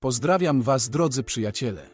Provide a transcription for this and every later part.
Pozdrawiam Was, drodzy przyjaciele.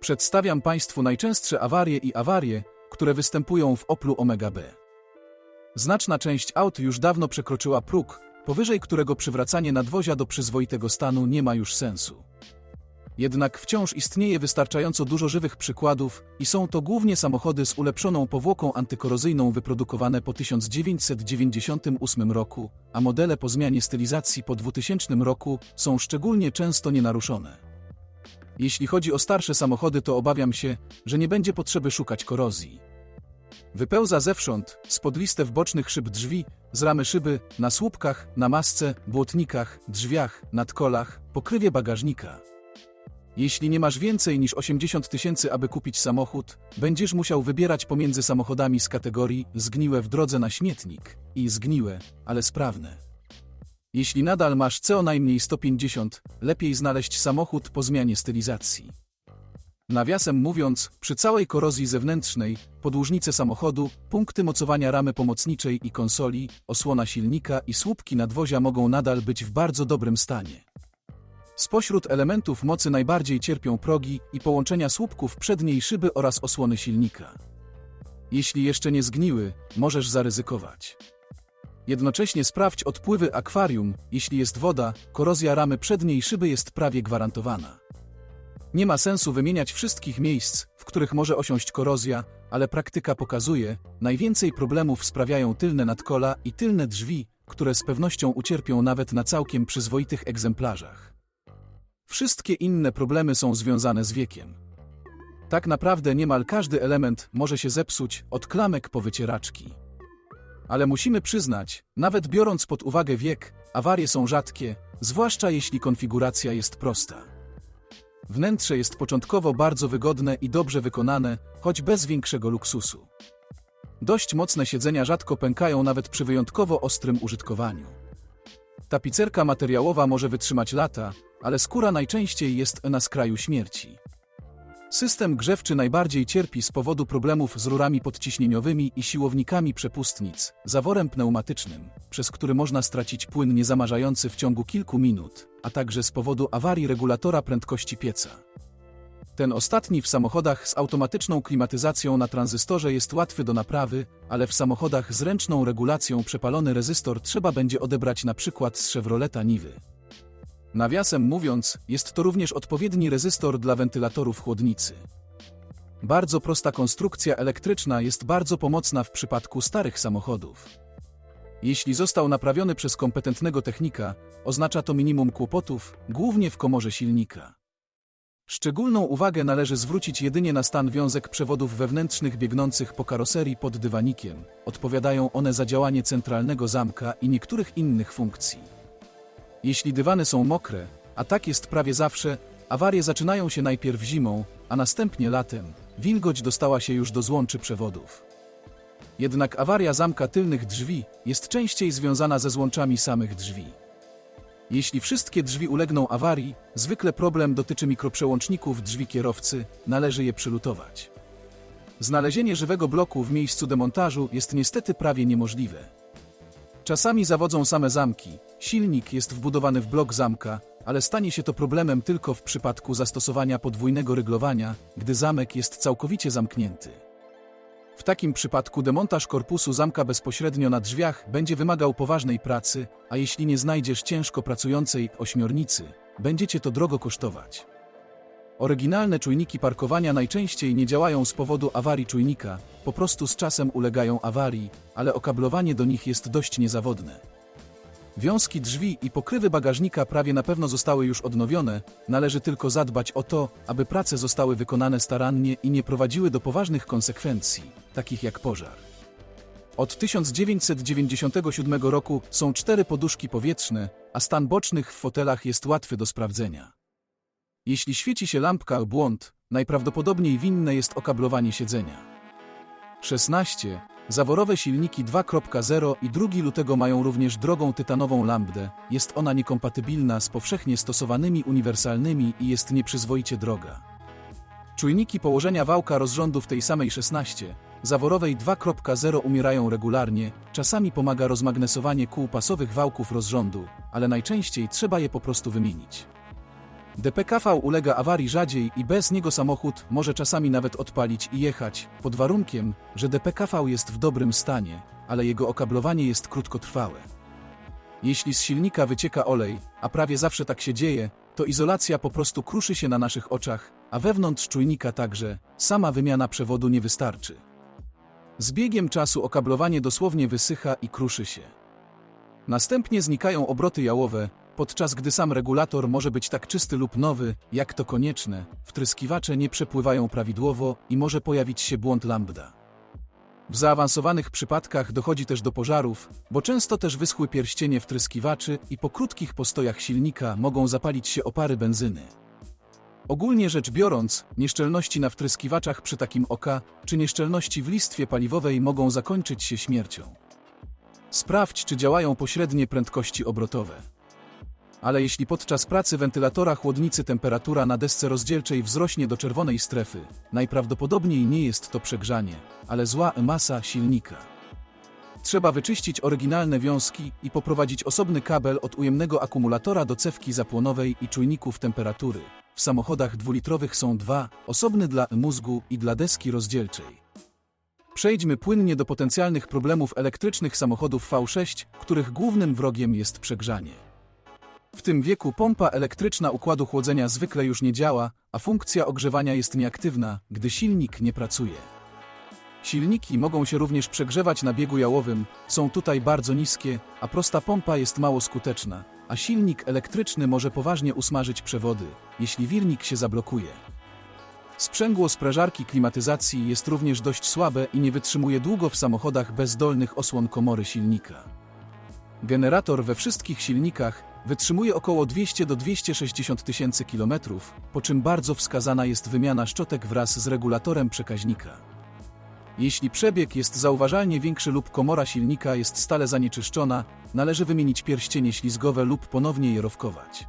Przedstawiam Państwu najczęstsze awarie i awarie, które występują w Oplu Omega B. Znaczna część aut już dawno przekroczyła próg, powyżej którego przywracanie nadwozia do przyzwoitego stanu nie ma już sensu. Jednak wciąż istnieje wystarczająco dużo żywych przykładów i są to głównie samochody z ulepszoną powłoką antykorozyjną wyprodukowane po 1998 roku, a modele po zmianie stylizacji po 2000 roku są szczególnie często nienaruszone. Jeśli chodzi o starsze samochody, to obawiam się, że nie będzie potrzeby szukać korozji. Wypełza zewsząd, spod listew bocznych szyb drzwi, z ramy szyby, na słupkach, na masce, błotnikach, drzwiach, nadkolach, pokrywie bagażnika. Jeśli nie masz więcej niż 80 tysięcy, aby kupić samochód, będziesz musiał wybierać pomiędzy samochodami z kategorii zgniłe w drodze na śmietnik i zgniłe, ale sprawne. Jeśli nadal masz co najmniej 150, lepiej znaleźć samochód po zmianie stylizacji. Nawiasem mówiąc, przy całej korozji zewnętrznej, podłużnice samochodu, punkty mocowania ramy pomocniczej i konsoli, osłona silnika i słupki nadwozia mogą nadal być w bardzo dobrym stanie. Spośród elementów mocy najbardziej cierpią progi i połączenia słupków przedniej szyby oraz osłony silnika. Jeśli jeszcze nie zgniły, możesz zaryzykować. Jednocześnie sprawdź odpływy akwarium, jeśli jest woda, korozja ramy przedniej szyby jest prawie gwarantowana. Nie ma sensu wymieniać wszystkich miejsc, w których może osiąść korozja, ale praktyka pokazuje, najwięcej problemów sprawiają tylne nadkola i tylne drzwi, które z pewnością ucierpią nawet na całkiem przyzwoitych egzemplarzach. Wszystkie inne problemy są związane z wiekiem. Tak naprawdę niemal każdy element może się zepsuć, od klamek po wycieraczki. Ale musimy przyznać, nawet biorąc pod uwagę wiek, awarie są rzadkie, zwłaszcza jeśli konfiguracja jest prosta. Wnętrze jest początkowo bardzo wygodne i dobrze wykonane, choć bez większego luksusu. Dość mocne siedzenia rzadko pękają nawet przy wyjątkowo ostrym użytkowaniu. Tapicerka materiałowa może wytrzymać lata, ale skóra najczęściej jest na skraju śmierci. System grzewczy najbardziej cierpi z powodu problemów z rurami podciśnieniowymi i siłownikami przepustnic, zaworem pneumatycznym, przez który można stracić płyn niezamarzający w ciągu kilku minut, a także z powodu awarii regulatora prędkości pieca. Ten ostatni w samochodach z automatyczną klimatyzacją na tranzystorze jest łatwy do naprawy, ale w samochodach z ręczną regulacją przepalony rezystor trzeba będzie odebrać na przykład z Chevroleta Niwy. Nawiasem mówiąc, jest to również odpowiedni rezystor dla wentylatorów chłodnicy. Bardzo prosta konstrukcja elektryczna jest bardzo pomocna w przypadku starych samochodów. Jeśli został naprawiony przez kompetentnego technika, oznacza to minimum kłopotów, głównie w komorze silnika. Szczególną uwagę należy zwrócić jedynie na stan wiązek przewodów wewnętrznych biegnących po karoserii pod dywanikiem. Odpowiadają one za działanie centralnego zamka i niektórych innych funkcji. Jeśli dywany są mokre, a tak jest prawie zawsze, awarie zaczynają się najpierw zimą, a następnie latem. Wilgoć dostała się już do złączy przewodów. Jednak awaria zamka tylnych drzwi jest częściej związana ze złączami samych drzwi. Jeśli wszystkie drzwi ulegną awarii, zwykle problem dotyczy mikroprzełączników drzwi kierowcy, należy je przylutować. Znalezienie żywego bloku w miejscu demontażu jest niestety prawie niemożliwe. Czasami zawodzą same zamki, silnik jest wbudowany w blok zamka, ale stanie się to problemem tylko w przypadku zastosowania podwójnego ryglowania, gdy zamek jest całkowicie zamknięty. W takim przypadku demontaż korpusu zamka bezpośrednio na drzwiach będzie wymagał poważnej pracy, a jeśli nie znajdziesz ciężko pracującej ośmiornicy, będzie cię to drogo kosztować. Oryginalne czujniki parkowania najczęściej nie działają z powodu awarii czujnika, po prostu z czasem ulegają awarii, ale okablowanie do nich jest dość niezawodne. Wiązki drzwi i pokrywy bagażnika prawie na pewno zostały już odnowione, należy tylko zadbać o to, aby prace zostały wykonane starannie i nie prowadziły do poważnych konsekwencji, takich jak pożar. Od 1997 roku są cztery poduszki powietrzne, a stan bocznych w fotelach jest łatwy do sprawdzenia. Jeśli świeci się lampka błąd, najprawdopodobniej winne jest okablowanie siedzenia. 16. Zaworowe silniki 2.0 i 2 lutego mają również drogą tytanową lambdę. Jest ona niekompatybilna z powszechnie stosowanymi uniwersalnymi i jest nieprzyzwoicie droga. Czujniki położenia wałka rozrządu w tej samej 16, zaworowej 2.0 umierają regularnie, czasami pomaga rozmagnesowanie kół pasowych wałków rozrządu, ale najczęściej trzeba je po prostu wymienić. DPKV ulega awarii rzadziej i bez niego samochód może czasami nawet odpalić i jechać, pod warunkiem, że DPKV jest w dobrym stanie, ale jego okablowanie jest krótkotrwałe. Jeśli z silnika wycieka olej, a prawie zawsze tak się dzieje, to izolacja po prostu kruszy się na naszych oczach, a wewnątrz czujnika także, sama wymiana przewodu nie wystarczy. Z biegiem czasu okablowanie dosłownie wysycha i kruszy się. Następnie znikają obroty jałowe, podczas gdy sam regulator może być tak czysty lub nowy, jak to konieczne, wtryskiwacze nie przepływają prawidłowo i może pojawić się błąd lambda. W zaawansowanych przypadkach dochodzi też do pożarów, bo często też wyschły pierścienie wtryskiwaczy i po krótkich postojach silnika mogą zapalić się opary benzyny. Ogólnie rzecz biorąc, nieszczelności na wtryskiwaczach przy takim OK czy nieszczelności w listwie paliwowej mogą zakończyć się śmiercią. Sprawdź, czy działają pośrednie prędkości obrotowe. Ale jeśli podczas pracy wentylatora chłodnicy temperatura na desce rozdzielczej wzrośnie do czerwonej strefy, najprawdopodobniej nie jest to przegrzanie, ale zła masa silnika. Trzeba wyczyścić oryginalne wiązki i poprowadzić osobny kabel od ujemnego akumulatora do cewki zapłonowej i czujników temperatury. W samochodach dwulitrowych są dwa, osobny dla mózgu i dla deski rozdzielczej. Przejdźmy płynnie do potencjalnych problemów elektrycznych samochodów V6, których głównym wrogiem jest przegrzanie. W tym wieku pompa elektryczna układu chłodzenia zwykle już nie działa, a funkcja ogrzewania jest nieaktywna, gdy silnik nie pracuje. Silniki mogą się również przegrzewać na biegu jałowym, są tutaj bardzo niskie, a prosta pompa jest mało skuteczna, a silnik elektryczny może poważnie usmażyć przewody, jeśli wirnik się zablokuje. Sprzęgło sprężarki klimatyzacji jest również dość słabe i nie wytrzymuje długo w samochodach bez dolnych osłon komory silnika. Generator we wszystkich silnikach wytrzymuje około 200 do 260 tysięcy kilometrów, po czym bardzo wskazana jest wymiana szczotek wraz z regulatorem przekaźnika. Jeśli przebieg jest zauważalnie większy lub komora silnika jest stale zanieczyszczona, należy wymienić pierścienie ślizgowe lub ponownie je rowkować.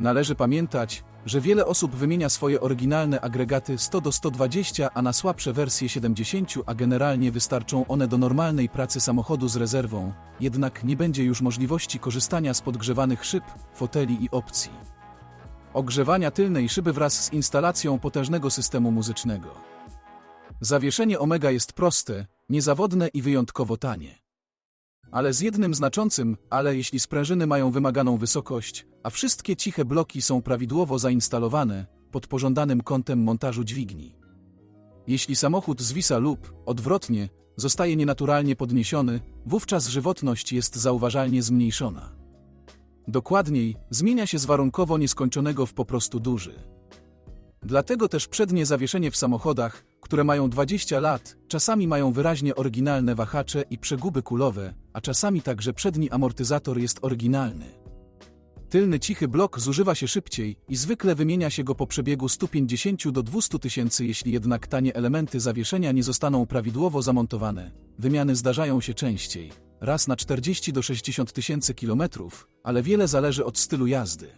Należy pamiętać, że wiele osób wymienia swoje oryginalne agregaty 100 do 120, a na słabsze wersje 70, a generalnie wystarczą one do normalnej pracy samochodu z rezerwą, jednak nie będzie już możliwości korzystania z podgrzewanych szyb, foteli i opcji. Ogrzewania tylnej szyby wraz z instalacją potężnego systemu muzycznego. Zawieszenie Omega jest proste, niezawodne i wyjątkowo tanie. Ale z jednym znaczącym, ale jeśli sprężyny mają wymaganą wysokość, a wszystkie ciche bloki są prawidłowo zainstalowane, pod pożądanym kątem montażu dźwigni. Jeśli samochód zwisa lub, odwrotnie, zostaje nienaturalnie podniesiony, wówczas żywotność jest zauważalnie zmniejszona. Dokładniej, zmienia się z warunkowo nieskończonego w po prostu duży. Dlatego też przednie zawieszenie w samochodach, które mają 20 lat, czasami mają wyraźnie oryginalne wahacze i przeguby kulowe, a czasami także przedni amortyzator jest oryginalny. Tylny cichy blok zużywa się szybciej i zwykle wymienia się go po przebiegu 150 do 200 tysięcy, jeśli jednak tanie elementy zawieszenia nie zostaną prawidłowo zamontowane. Wymiany zdarzają się częściej, raz na 40 do 60 tysięcy kilometrów, ale wiele zależy od stylu jazdy.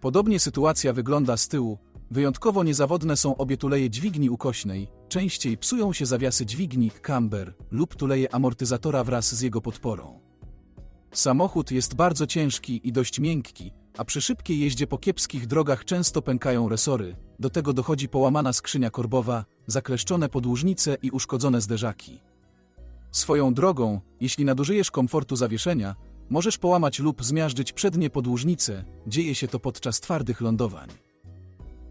Podobnie sytuacja wygląda z tyłu, Wyjątkowo niezawodne są obie tuleje dźwigni ukośnej, częściej psują się zawiasy dźwigni, camber lub tuleje amortyzatora wraz z jego podporą. Samochód jest bardzo ciężki i dość miękki, a przy szybkiej jeździe po kiepskich drogach często pękają resory, do tego dochodzi połamana skrzynia korbowa, zakleszczone podłużnice i uszkodzone zderzaki. Swoją drogą, jeśli nadużyjesz komfortu zawieszenia, możesz połamać lub zmiażdżyć przednie podłużnice, dzieje się to podczas twardych lądowań.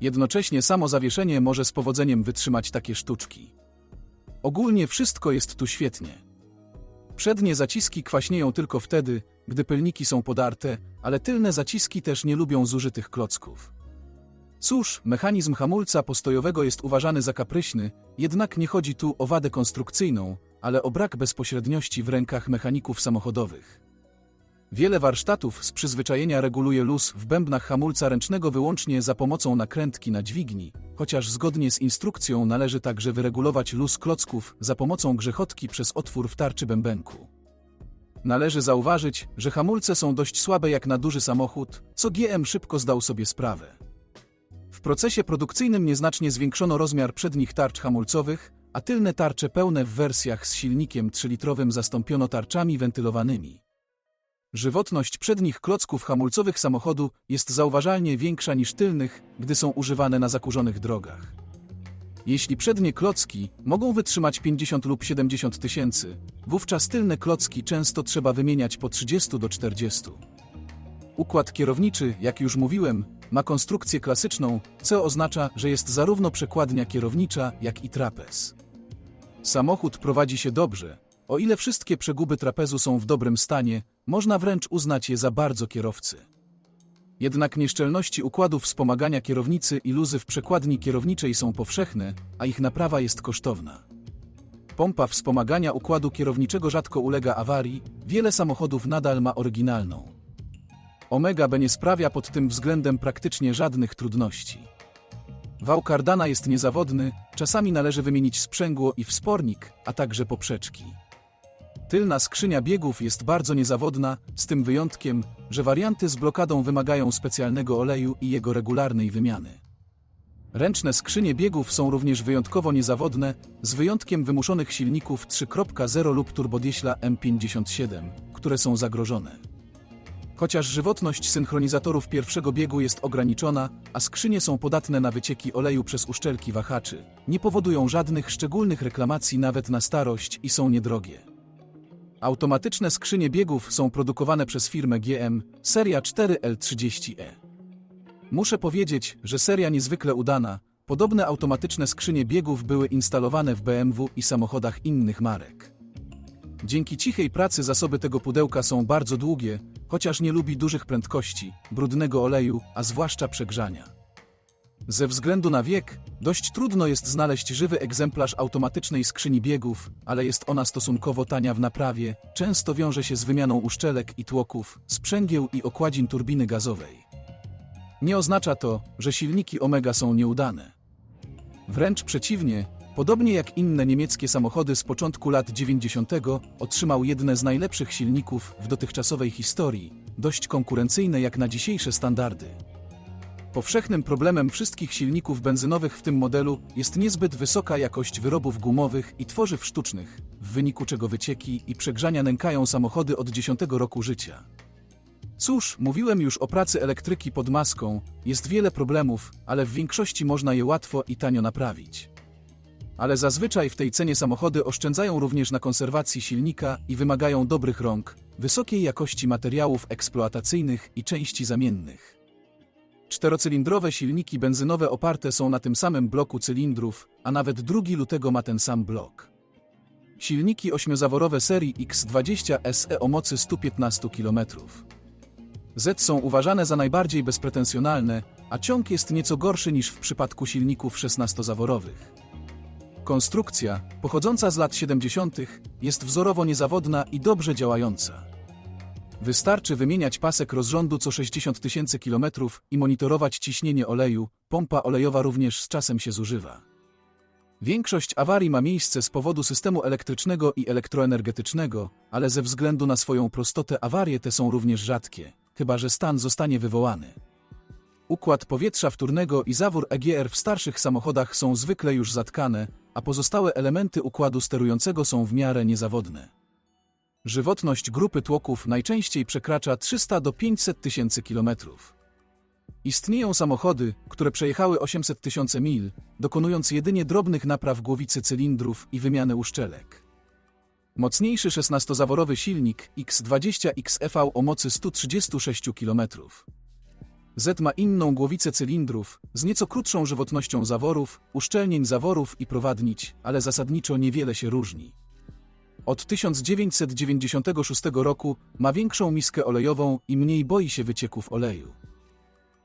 Jednocześnie samo zawieszenie może z powodzeniem wytrzymać takie sztuczki. Ogólnie wszystko jest tu świetnie. Przednie zaciski kwaśnieją tylko wtedy, gdy pylniki są podarte, ale tylne zaciski też nie lubią zużytych klocków. Cóż, mechanizm hamulca postojowego jest uważany za kapryśny, jednak nie chodzi tu o wadę konstrukcyjną, ale o brak bezpośredniości w rękach mechaników samochodowych. Wiele warsztatów z przyzwyczajenia reguluje luz w bębnach hamulca ręcznego wyłącznie za pomocą nakrętki na dźwigni, chociaż zgodnie z instrukcją należy także wyregulować luz klocków za pomocą grzechotki przez otwór w tarczy bębenku. Należy zauważyć, że hamulce są dość słabe jak na duży samochód, co GM szybko zdał sobie sprawę. W procesie produkcyjnym nieznacznie zwiększono rozmiar przednich tarcz hamulcowych, a tylne tarcze pełne w wersjach z silnikiem 3-litrowym zastąpiono tarczami wentylowanymi. Żywotność przednich klocków hamulcowych samochodu jest zauważalnie większa niż tylnych, gdy są używane na zakurzonych drogach. Jeśli przednie klocki mogą wytrzymać 50 lub 70 tysięcy, wówczas tylne klocki często trzeba wymieniać po 30 do 40. Układ kierowniczy, jak już mówiłem, ma konstrukcję klasyczną, co oznacza, że jest zarówno przekładnia kierownicza, jak i trapez. Samochód prowadzi się dobrze. O ile wszystkie przeguby trapezu są w dobrym stanie, można wręcz uznać je za bardzo kierowcy. Jednak nieszczelności układu wspomagania kierownicy i luzy w przekładni kierowniczej są powszechne, a ich naprawa jest kosztowna. Pompa wspomagania układu kierowniczego rzadko ulega awarii, wiele samochodów nadal ma oryginalną. Omega B nie sprawia pod tym względem praktycznie żadnych trudności. Wał kardana jest niezawodny, czasami należy wymienić sprzęgło i wspornik, a także poprzeczki. Tylna skrzynia biegów jest bardzo niezawodna, z tym wyjątkiem, że warianty z blokadą wymagają specjalnego oleju i jego regularnej wymiany. Ręczne skrzynie biegów są również wyjątkowo niezawodne, z wyjątkiem wymuszonych silników 3.0 lub turbodiesla M57, które są zagrożone. Chociaż żywotność synchronizatorów pierwszego biegu jest ograniczona, a skrzynie są podatne na wycieki oleju przez uszczelki wahaczy, nie powodują żadnych szczególnych reklamacji nawet na starość i są niedrogie. Automatyczne skrzynie biegów są produkowane przez firmę GM, seria 4L30E. Muszę powiedzieć, że seria niezwykle udana. Podobne automatyczne skrzynie biegów były instalowane w BMW i samochodach innych marek. Dzięki cichej pracy zasoby tego pudełka są bardzo długie, chociaż nie lubi dużych prędkości, brudnego oleju, a zwłaszcza przegrzania. Ze względu na wiek, dość trudno jest znaleźć żywy egzemplarz automatycznej skrzyni biegów, ale jest ona stosunkowo tania w naprawie, często wiąże się z wymianą uszczelek i tłoków, sprzęgieł i okładzin turbiny gazowej. Nie oznacza to, że silniki Omega są nieudane. Wręcz przeciwnie, podobnie jak inne niemieckie samochody z początku lat 90., otrzymał jedne z najlepszych silników w dotychczasowej historii, dość konkurencyjne jak na dzisiejsze standardy. Powszechnym problemem wszystkich silników benzynowych w tym modelu jest niezbyt wysoka jakość wyrobów gumowych i tworzyw sztucznych, w wyniku czego wycieki i przegrzania nękają samochody od 10 roku życia. Cóż, mówiłem już o pracy elektryki pod maską, jest wiele problemów, ale w większości można je łatwo i tanio naprawić. Ale zazwyczaj w tej cenie samochody oszczędzają również na konserwacji silnika i wymagają dobrych rąk, wysokiej jakości materiałów eksploatacyjnych i części zamiennych. Czterocylindrowe silniki benzynowe oparte są na tym samym bloku cylindrów, a nawet drugi lutego ma ten sam blok. Silniki ośmiozaworowe serii X20 SE o mocy 115 km. Z są uważane za najbardziej bezpretensjonalne, a ciąg jest nieco gorszy niż w przypadku silników 16-zaworowych. Konstrukcja, pochodząca z lat 70., jest wzorowo niezawodna i dobrze działająca. Wystarczy wymieniać pasek rozrządu co 60 tysięcy kilometrów i monitorować ciśnienie oleju, pompa olejowa również z czasem się zużywa. Większość awarii ma miejsce z powodu systemu elektrycznego i elektroenergetycznego, ale ze względu na swoją prostotę awarie te są również rzadkie, chyba że stan zostanie wywołany. Układ powietrza wtórnego i zawór EGR w starszych samochodach są zwykle już zatkane, a pozostałe elementy układu sterującego są w miarę niezawodne. Żywotność grupy tłoków najczęściej przekracza 300 do 500 tysięcy kilometrów. Istnieją samochody, które przejechały 800 tysięcy mil, dokonując jedynie drobnych napraw głowicy cylindrów i wymiany uszczelek. Mocniejszy 16-zaworowy silnik X20XEV o mocy 136 km. Z ma inną głowicę cylindrów, z nieco krótszą żywotnością zaworów, uszczelnień zaworów i prowadnic, ale zasadniczo niewiele się różni. Od 1996 roku ma większą miskę olejową i mniej boi się wycieków oleju.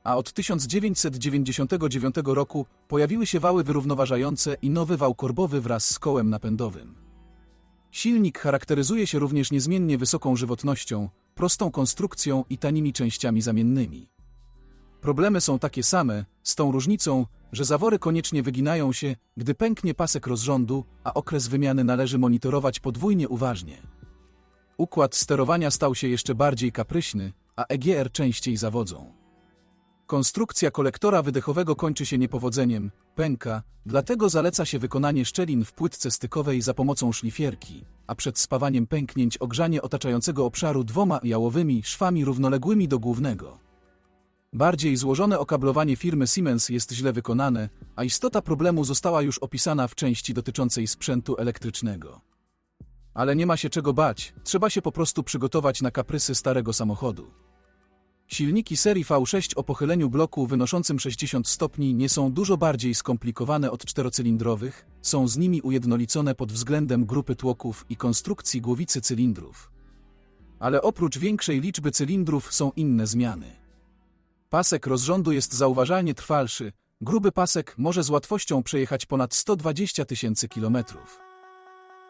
A od 1999 roku pojawiły się wały wyrównoważające i nowy wał korbowy wraz z kołem napędowym. Silnik charakteryzuje się również niezmiennie wysoką żywotnością, prostą konstrukcją i tanimi częściami zamiennymi. Problemy są takie same, z tą różnicą, że zawory koniecznie wyginają się, gdy pęknie pasek rozrządu, a okres wymiany należy monitorować podwójnie uważnie. Układ sterowania stał się jeszcze bardziej kapryśny, a EGR częściej zawodzą. Konstrukcja kolektora wydechowego kończy się niepowodzeniem, pęka, dlatego zaleca się wykonanie szczelin w płytce stykowej za pomocą szlifierki, a przed spawaniem pęknięć ogrzanie otaczającego obszaru dwoma jałowymi szwami równoległymi do głównego. Bardziej złożone okablowanie firmy Siemens jest źle wykonane, a istota problemu została już opisana w części dotyczącej sprzętu elektrycznego. Ale nie ma się czego bać, trzeba się po prostu przygotować na kaprysy starego samochodu. Silniki serii V6 o pochyleniu bloku wynoszącym 60 stopni nie są dużo bardziej skomplikowane od czterocylindrowych, są z nimi ujednolicone pod względem grupy tłoków i konstrukcji głowicy cylindrów. Ale oprócz większej liczby cylindrów są inne zmiany. Pasek rozrządu jest zauważalnie trwalszy, gruby pasek może z łatwością przejechać ponad 120 tysięcy kilometrów.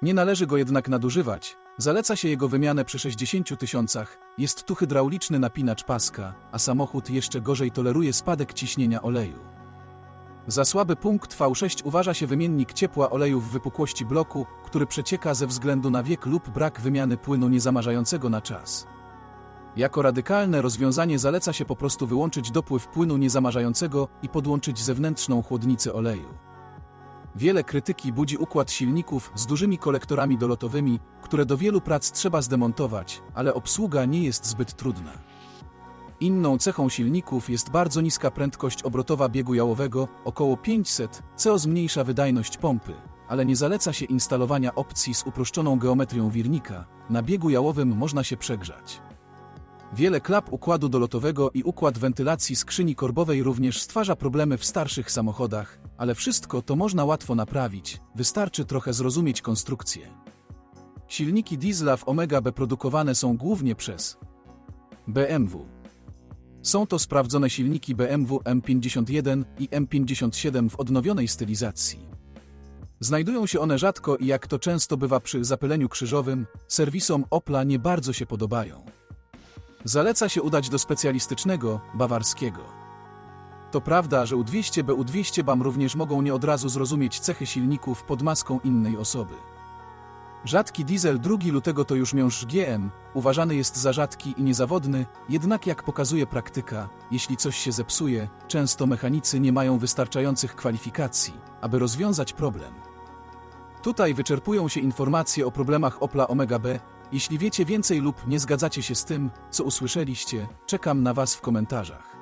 Nie należy go jednak nadużywać, zaleca się jego wymianę przy 60 tysiącach, jest tu hydrauliczny napinacz paska, a samochód jeszcze gorzej toleruje spadek ciśnienia oleju. Za słaby punkt V6 uważa się wymiennik ciepła oleju w wypukłości bloku, który przecieka ze względu na wiek lub brak wymiany płynu niezamarzającego na czas. Jako radykalne rozwiązanie zaleca się po prostu wyłączyć dopływ płynu niezamarzającego i podłączyć zewnętrzną chłodnicę oleju. Wiele krytyki budzi układ silników z dużymi kolektorami dolotowymi, które do wielu prac trzeba zdemontować, ale obsługa nie jest zbyt trudna. Inną cechą silników jest bardzo niska prędkość obrotowa biegu jałowego, około 500, co zmniejsza wydajność pompy, ale nie zaleca się instalowania opcji z uproszczoną geometrią wirnika, na biegu jałowym można się przegrzać. Wiele klap układu dolotowego i układ wentylacji skrzyni korbowej również stwarza problemy w starszych samochodach, ale wszystko to można łatwo naprawić, wystarczy trochę zrozumieć konstrukcję. Silniki diesla w Omega B produkowane są głównie przez BMW. Są to sprawdzone silniki BMW M51 i M57 w odnowionej stylizacji. Znajdują się one rzadko i jak to często bywa przy zapyleniu krzyżowym, serwisom Opla nie bardzo się podobają. Zaleca się udać do specjalistycznego, bawarskiego. To prawda, że U200 b U200 BAM również mogą nie od razu zrozumieć cechy silników pod maską innej osoby. Rzadki diesel 2 lutego to już miąższ GM, uważany jest za rzadki i niezawodny, jednak jak pokazuje praktyka, jeśli coś się zepsuje, często mechanicy nie mają wystarczających kwalifikacji, aby rozwiązać problem. Tutaj wyczerpują się informacje o problemach Opla Omega B. Jeśli wiecie więcej lub nie zgadzacie się z tym, co usłyszeliście, czekam na Was w komentarzach.